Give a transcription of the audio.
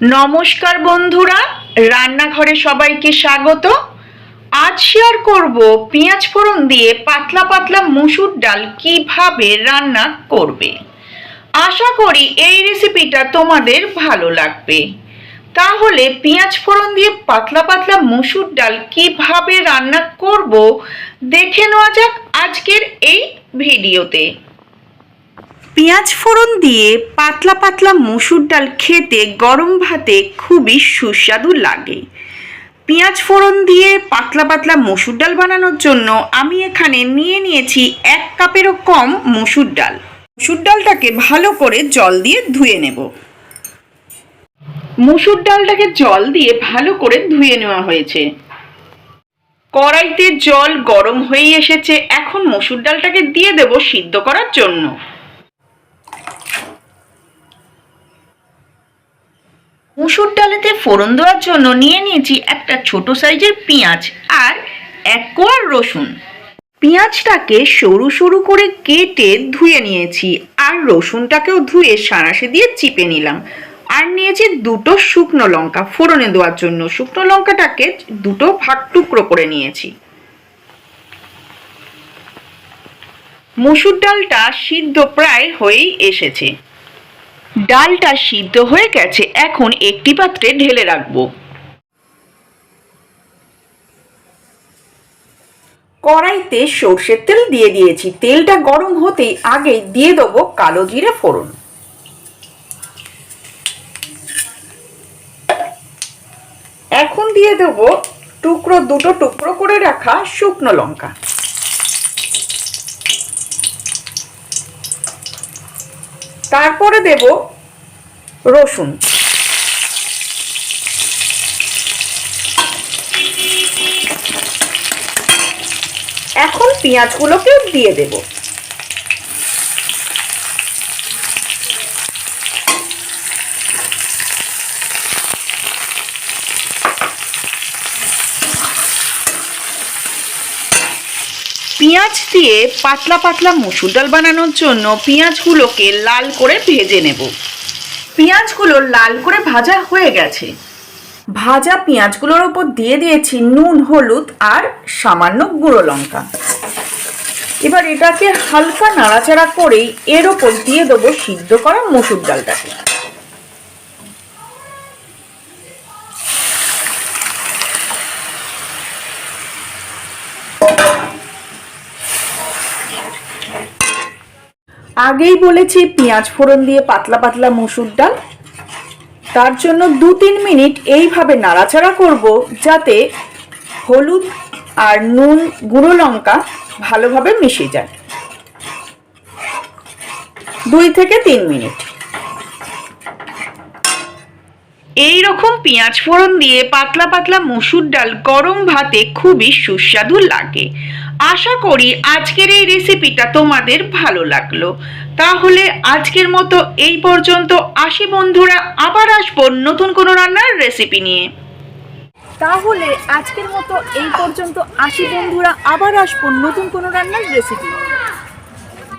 নমস্কার বন্ধুরা, রান্নাঘরে সবাইকে স্বাগত। আজ শেয়ার করব পেঁয়াজ ফোড়ন দিয়ে পাতলা পাতলা মুসুর ডাল কীভাবে রান্না করবে। আশা করি এই রেসিপিটা তোমাদের ভালো লাগবে। তাহলে পেঁয়াজ ফোড়ন দিয়ে পাতলা পাতলা মুসুর ডাল কীভাবে রান্না করব, দেখে নেওয়া যাক আজকের এই ভিডিওতে পেঁয়াজ ফোড়ন দিয়ে পাতলা পাতলা মসুর ডাল খেতে গরম ভাতে খুবই সুস্বাদু লাগে। পেঁয়াজ ফোড়ন দিয়ে পাতলা পাতলা মসুর ডাল বানানোর জন্য আমি এখানে নিয়ে নিয়েছি এক কাপেরও কম মসুর ডাল। মসুর ডালটাকে ভালো করে জল দিয়ে ধুয়ে নেব। মসুর ডালটাকে জল দিয়ে ভালো করে ধুয়ে নেওয়া হয়েছে। কড়াইতে জল গরম হয়ে এসেছে, এখন মসুর ডালটাকে দিয়ে দেব সিদ্ধ করার জন্য। মুসুর ডালেতে ফোড়ন দেওয়ার জন্য নিয়ে নিয়েছি একটা ছোট সাইজের পেঁয়াজ আর এক কোয়ার রসুন। পেঁয়াজটাকে সরু সরু করে কেটে ধুয়ে নিয়েছি আর রসুনটাকেও ধুয়ে সাঁড়াশে দিয়ে চিপে নিলাম। আর নিয়েছি দুটো শুকনো লঙ্কা ফোড়নে দেওয়ার জন্য। শুকনো লঙ্কাটাকে দুটো ভাগ টুকরো করে নিয়েছি। মুসুর ডালটা সিদ্ধ প্রায় হয়েই এসেছে। ডালটা সিদ্ধ হয়ে গেছে, এখন একটি পাত্রে ঢেলে রাখব। কড়াইতে সর্ষের তেল দিয়ে দিয়েছি। তেলটা গরম হতেই আগেই দিয়ে দেবো কালো জিরে ফোড়ন। এখন দিয়ে দেবো টুকরো, দুটো টুকরো করে রাখা শুকনো লঙ্কা। তারপরে দেব রসুন। এখন পেঁয়াজগুলোকেও দিয়ে দেব। পেঁয়াজ দিয়ে পাতলা পাতলা মসুর ডাল বানানোর জন্য পেঁয়াজগুলোকে লাল করে ভেজে নেব। পেঁয়াজগুলো লাল করে ভাজা হয়ে গেছে। ভাজা পেঁয়াজগুলোর ওপর দিয়ে দিয়েছি নুন, হলুদ আর সামান্য গুঁড়ো লঙ্কা। এবার এটাকে হালকা নাড়াচাড়া করেই এর ওপর দিয়ে দেবো সিদ্ধ করা মসুর ডালটাকে। আগেই বলেছি, পেঁয়াজ ফোড়ন দিয়ে পাতলা পাতলা মুসুর ডাল। তার জন্য দু তিন মিনিট এইভাবে নাড়াচাড়া করব যাতে হলুদ আর নুন, গুঁড়ো লঙ্কা ভালোভাবে মিশে যায়। দুই থেকে তিন মিনিট। এই রকম পেঁয়াজ ফোড়ন দিয়ে পাতলা পাতলা মসুর ডাল গরম ভাতে খুবই সুস্বাদু লাগে। আশা করি আজকের এই রেসিপিটা তোমাদের ভালো লাগল। তাহলে আজকের মতো এই পর্যন্ত আসি বন্ধুরা, আবার আসব নতুন কোনো রান্নার রেসিপি নিয়ে। তাহলে আজকের মতো এই পর্যন্ত আসি বন্ধুরা, আবার আসব নতুন কোনো রান্নার রেসিপি